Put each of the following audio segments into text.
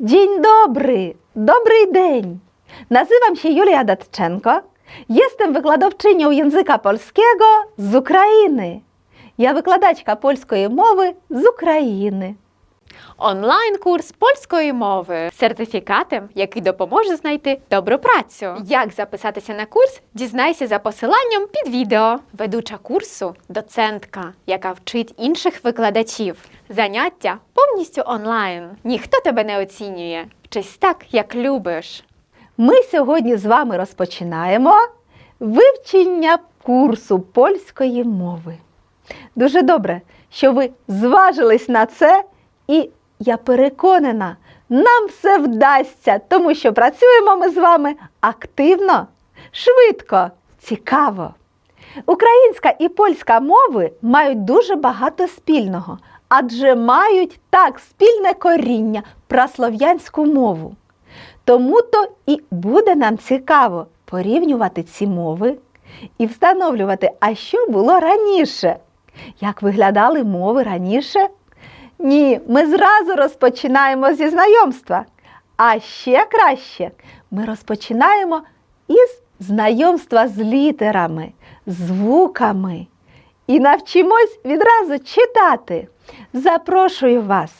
Dzień dobry, dobry dzień. Nazywam się Julia Datczenko. Jestem wykładowczynią języka polskiego z Ukrainy. Ja wykładaczka polskiej mowy z Ukrainy. Онлайн-курс польської мови з сертифікатом, який допоможе знайти добру працю. Як записатися на курс, дізнайся за посиланням під відео. Ведуча курсу доцентка, яка вчить інших викладачів. Заняття повністю онлайн. Ніхто тебе не оцінює. Вчись так, як любиш. Ми сьогодні з вами розпочинаємо вивчення курсу польської мови. Дуже добре, що ви зважились на це, і я переконана, нам все вдасться, тому що працюємо ми з вами активно, швидко, цікаво. Українська і польська мови мають дуже багато спільного, адже мають так спільне коріння праслов'янську мову. Тому то і буде нам цікаво порівнювати ці мови і встановлювати, а що було раніше. Як виглядали мови раніше? Ні, ми зразу розпочинаємо зі знайомства. А ще краще ми розпочинаємо із знайомства з літерами, звуками і навчимось відразу читати. Запрошую вас.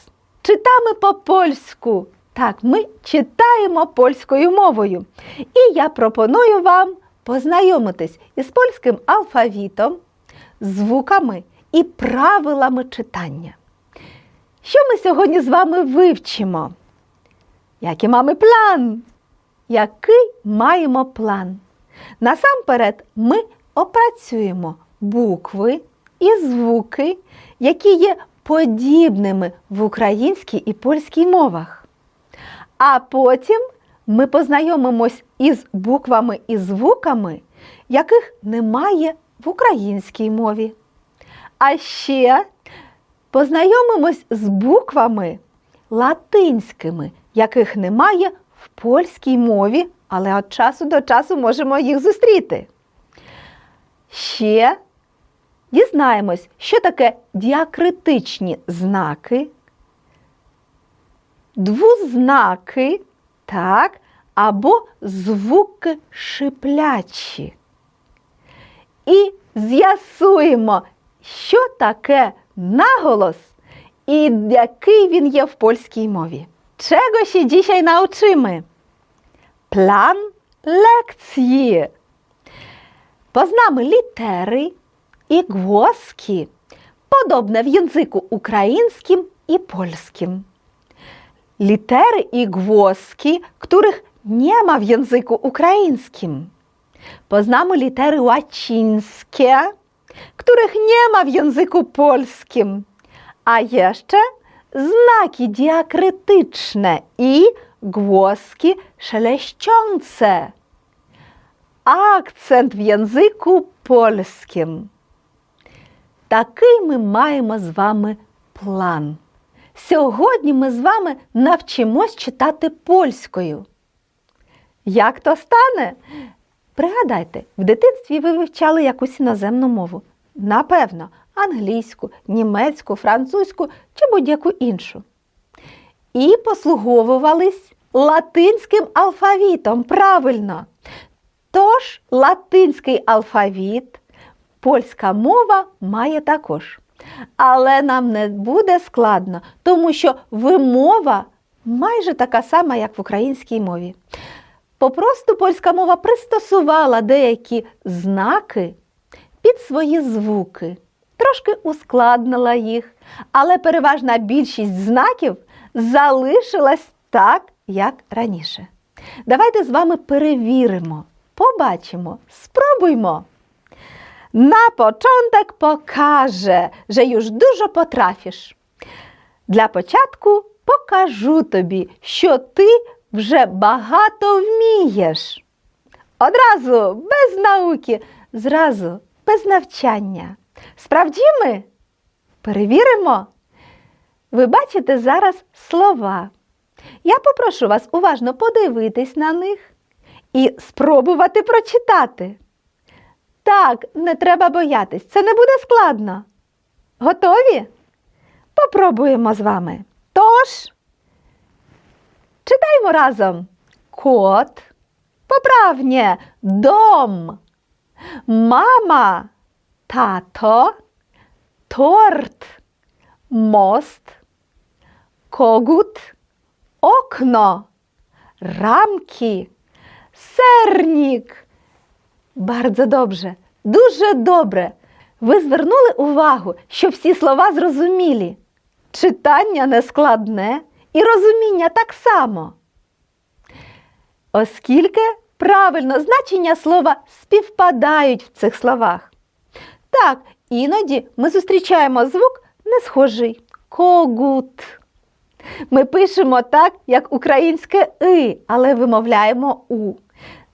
Читаємо по-польську. Так, ми читаємо польською мовою. І я пропоную вам познайомитись із польським алфавітом, звуками і правилами читання. Що ми сьогодні з вами вивчимо? Який маємо план? Який маємо план? Насамперед ми опрацюємо букви і звуки, які є подібними в українській і польській мовах. А потім ми познайомимось із буквами і звуками, яких немає в українській мові. А ще познайомимось з буквами латинськими, яких немає в польській мові, але від часу до часу можемо їх зустріти. Ще дізнаємось, що таке діакритичні знаки, двузнаки, так, або звуки шиплячі. І з'ясуємо, що таке наголос і який він є в польській мові. Czego się dzisiaj nauczymy? Plan lekcji. Poznamy litery i głoski, podobne w języku ukraińskim i polskim. Litery i głoski, których nie ma w języku ukraińskim. Poznamy litery łacińskie, których nie ma w języku polskim. A jeszcze znaki diakrytyczne i głoski szeleściące. Акцент в язику польським. Такий ми маємо з вами план. Сьогодні ми з вами навчимось читати польською. Як то стане? Пригадайте, в дитинстві ви вивчали якусь іноземну мову. Напевно, англійську, німецьку, французьку чи будь-яку іншу. І послуговувались латинським алфавітом. Правильно. Тож латинський алфавіт, польська мова має також. Але нам не буде складно, тому що вимова майже така сама, як в українській мові. Попросту польська мова пристосувала деякі знаки під свої звуки, трошки ускладнила їх, але переважна більшість знаків залишилась так, як раніше. Давайте з вами перевіримо, побачимо, спробуймо. Na początek pokażę, że już dużo potrafisz. Для початку покажу тобі, що ти вже багато вмієш. Одразу, без науки, зразу, без навчання. Справдіми? Перевіримо. Ви бачите зараз слова. Я попрошу вас уважно подивитись на них і спробувати прочитати. Так, не треба боятись, це не буде складно. Готові? Попробуємо з вами. Тож, Читаємо разом. Кот. Поправнє. Дом. Мама. Тато. Торт. Мост. Когут. Окно. Рамки. Сернік. Bardzo dobrze, дуже добре. Ви звернули увагу, що всі слова зрозумілі. Читання не складне і розуміння так само. Оскільки правильно значення слова співпадають в цих словах. Так, іноді ми зустрічаємо звук не схожий когут. Ми пишемо так, як українське и, але вимовляємо у.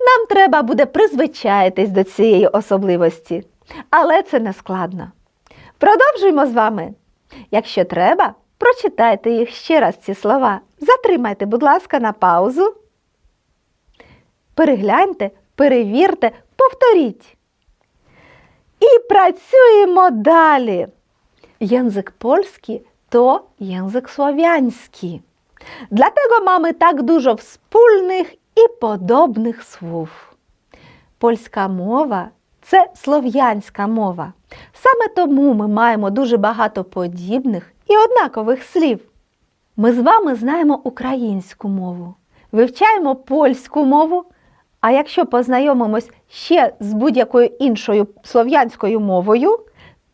Нам треба буде призвичаїтись до цієї особливості, але це не складно. Продовжуємо з вами. Якщо треба, прочитайте їх ще раз ці слова. Затримайте, будь ласка, на паузу. Перегляньте, перевірте, повторіть. І працюємо далі. Język polski to język słowiański. Dlatego mamy tak dużo wspólnych і подобних слов. Польська мова це слов'янська мова. Саме тому ми маємо дуже багато подібних і однакових слів. Ми з вами знаємо українську мову, вивчаємо польську мову. А якщо познайомимось ще з будь-якою іншою слов'янською мовою,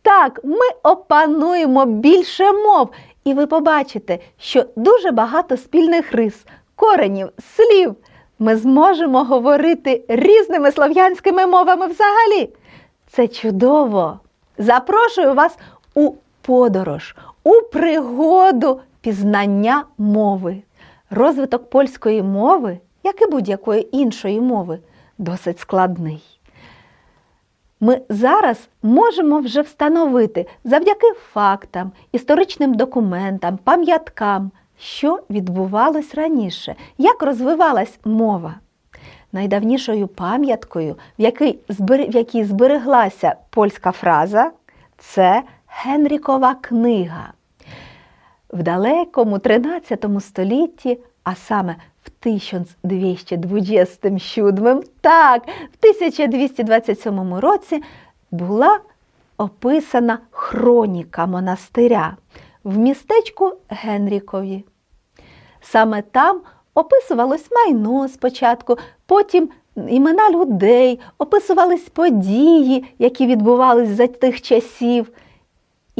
так, ми опануємо більше мов, і ви побачите, що дуже багато спільних рис, коренів, слів. Ми зможемо говорити різними слов'янськими мовами взагалі. Це чудово! Запрошую вас у подорож, у пригоду пізнання мови. Розвиток польської мови, як і будь-якої іншої мови, досить складний. Ми зараз можемо вже встановити завдяки фактам, історичним документам, пам'яткам, що відбувалось раніше, як розвивалась мова. Найдавнішою пам'яткою, в якій, збереглася польська фраза, це Генрікова книга. В далекому 13 столітті, а саме в 1227, так, в 1227 році була описана хроніка монастиря в містечку Генрікові. Саме там описувалось майно спочатку, потім імена людей, описувались події, які відбувались за тих часів.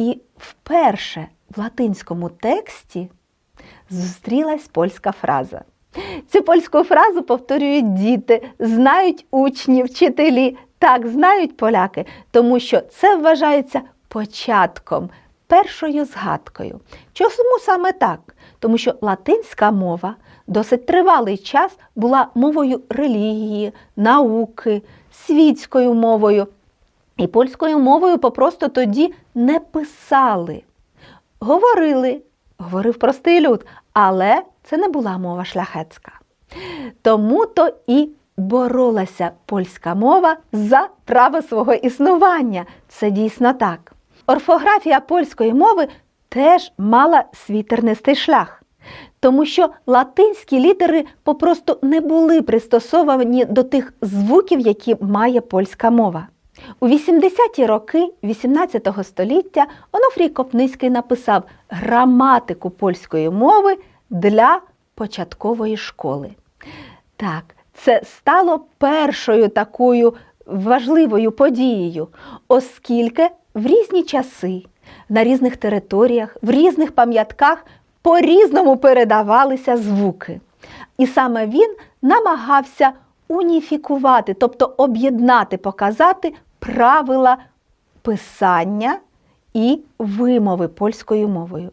І вперше в латинському тексті зустрілась польська фраза. Цю польську фразу повторюють діти, знають учні, вчителі. Так, знають поляки, тому що це вважається початком, першою згадкою. Чому саме так? Тому що латинська мова досить тривалий час була мовою релігії, науки, світською мовою. І польською мовою попросту тоді не писали. Говорили, говорив простий люд, але це не була мова шляхетська. Тому то і боролася польська мова за право свого існування. Це дійсно так. Орфографія польської мови теж мала свій тернистий шлях, тому що латинські літери попросту не були пристосовані до тих звуків, які має польська мова. У 80-ті роки 18 століття Онуфрій Копницький написав граматику польської мови для початкової школи. Так, це стало першою такою важливою подією, оскільки в різні часи, на різних територіях, в різних пам'ятках по-різному передавалися звуки. І саме він намагався уніфікувати, тобто об'єднати, показати правила писання і вимови польською мовою.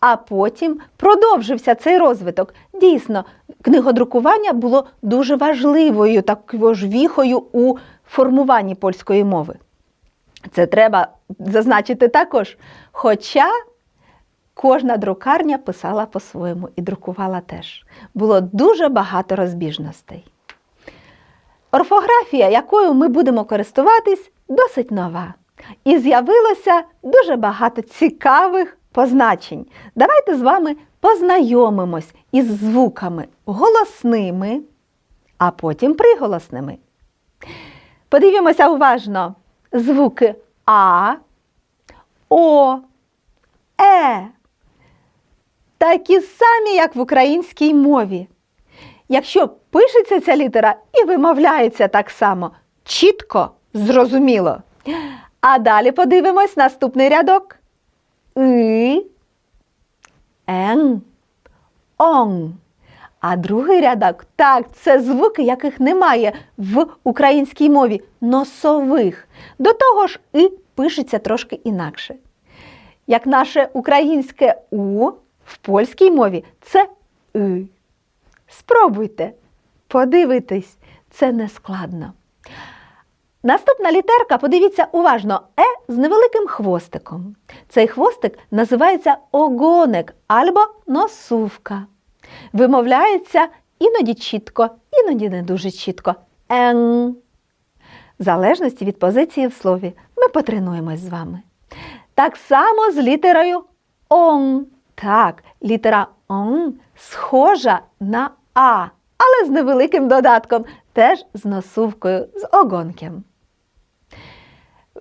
А потім продовжився цей розвиток. Дійсно, книгодрукування було дуже важливою такою віхою у формуванні польської мови. Це треба зазначити також. Хоча кожна друкарня писала по-своєму і друкувала теж. Було дуже багато розбіжностей. Орфографія, якою ми будемо користуватись, досить нова. І з'явилося дуже багато цікавих позначень. Давайте з вами познайомимось із звуками голосними, а потім приголосними. Подивімося уважно. Звуки А, О, Е. Такі самі, як в українській мові. Якщо пишеться ця літера і вимовляється так само, чітко, зрозуміло. А далі подивимось наступний рядок. И, ен, он. А другий рядок так, це звуки, яких немає в українській мові, носових. До того ж, і пишеться трошки інакше. Як наше українське У в польській мові це И. Спробуйте, подивитись, це не складно. Наступна літерка, подивіться уважно, Е з невеликим хвостиком. Цей хвостик називається огоник або носувка. Вимовляється іноді чітко, іноді не дуже чітко. Ен. В залежності від позиції в слові ми потренуємось з вами. Так само з літерою он. Так, літера он схожа на А, але з невеликим додатком, теж з носувкою, з огонком.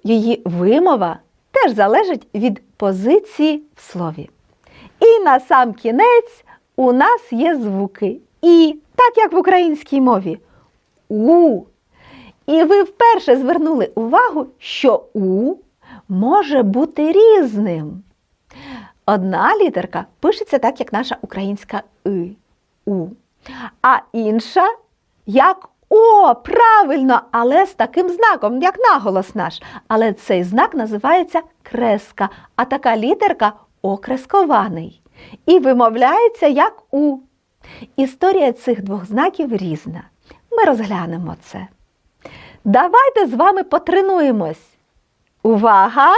Її вимова теж залежить від позиції в слові. І на сам кінець у нас є звуки І, так як в українській мові. У. І ви вперше звернули увагу, що У може бути різним. Одна літерка пишеться так, як наша українська И. У. А інша як О, правильно, але з таким знаком, як наголос наш. Але цей знак називається креска, а така літерка окрескований. І вимовляється як У. Історія цих двох знаків різна. Ми розглянемо це. Давайте з вами потренуємось. Увага!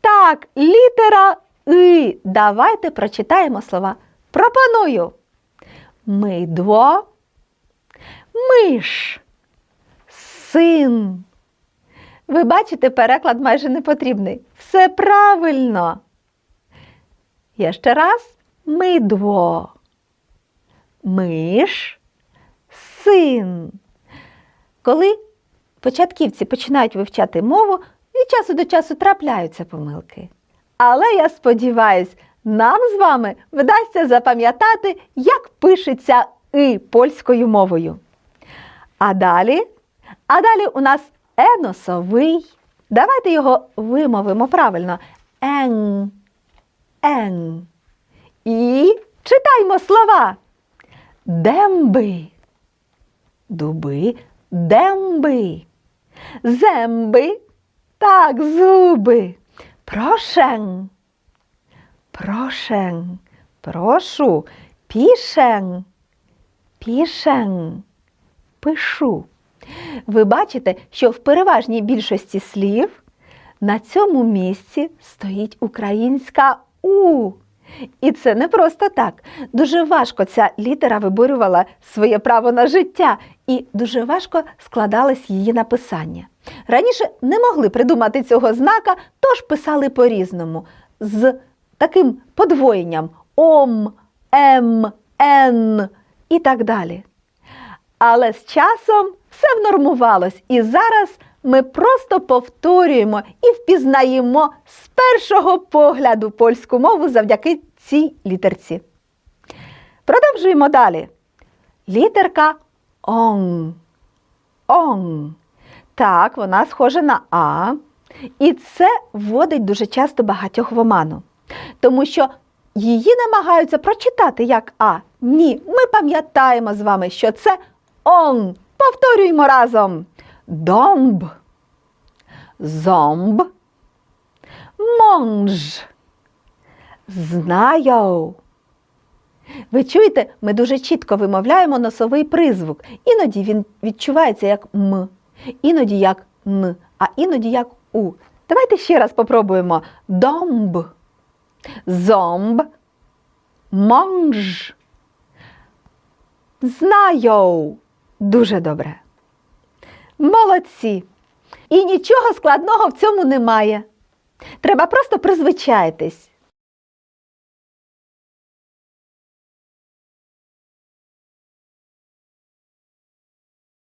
Так, літера И. Давайте прочитаємо слова. Пропоную. Мидво, миш, син. Ви бачите, переклад майже не потрібний. Все правильно. Я ще раз мидво, миш, син. Коли початківці починають вивчати мову, від часу до часу трапляються помилки. Але я сподіваюсь, нам з вами вдасться запам'ятати, як пишеться и польською мовою. А далі, а далі у нас еносовий. Давайте його вимовимо правильно. Ен, ен. І читаймо слова. Демби, дуби, демби, земби, так, зуби. Прошен, прошен, прошу, пішен, пішен, пишу. Ви бачите, що в переважній більшості слів на цьому місці стоїть українська У. І це не просто так. Дуже важко ця літера виборювала своє право на життя, і дуже важко складалось її написання. Раніше не могли придумати цього знака, тож писали по-різному, з таким подвоєнням ом, ем, ен і так далі. Але з часом все внормувалось, і зараз ми просто повторюємо і впізнаємо з першого погляду польську мову завдяки цій літерці. Продовжуємо далі. Літерка он. Он. Так, вона схожа на А. І це вводить дуже часто багатьох в оману. Тому що її намагаються прочитати як А. Ні, ми пам'ятаємо з вами, що це он. Повторюємо разом. Домб, зомб, монж, знаю. Ви чуєте, ми дуже чітко вимовляємо носовий призвук. Іноді він відчувається як М, іноді як Н, а іноді як У. Давайте ще раз попробуємо. Домб, зомб, монж. Знаю. Дуже добре. Молодці! І нічого складного в цьому немає. Треба просто призвичаїтись.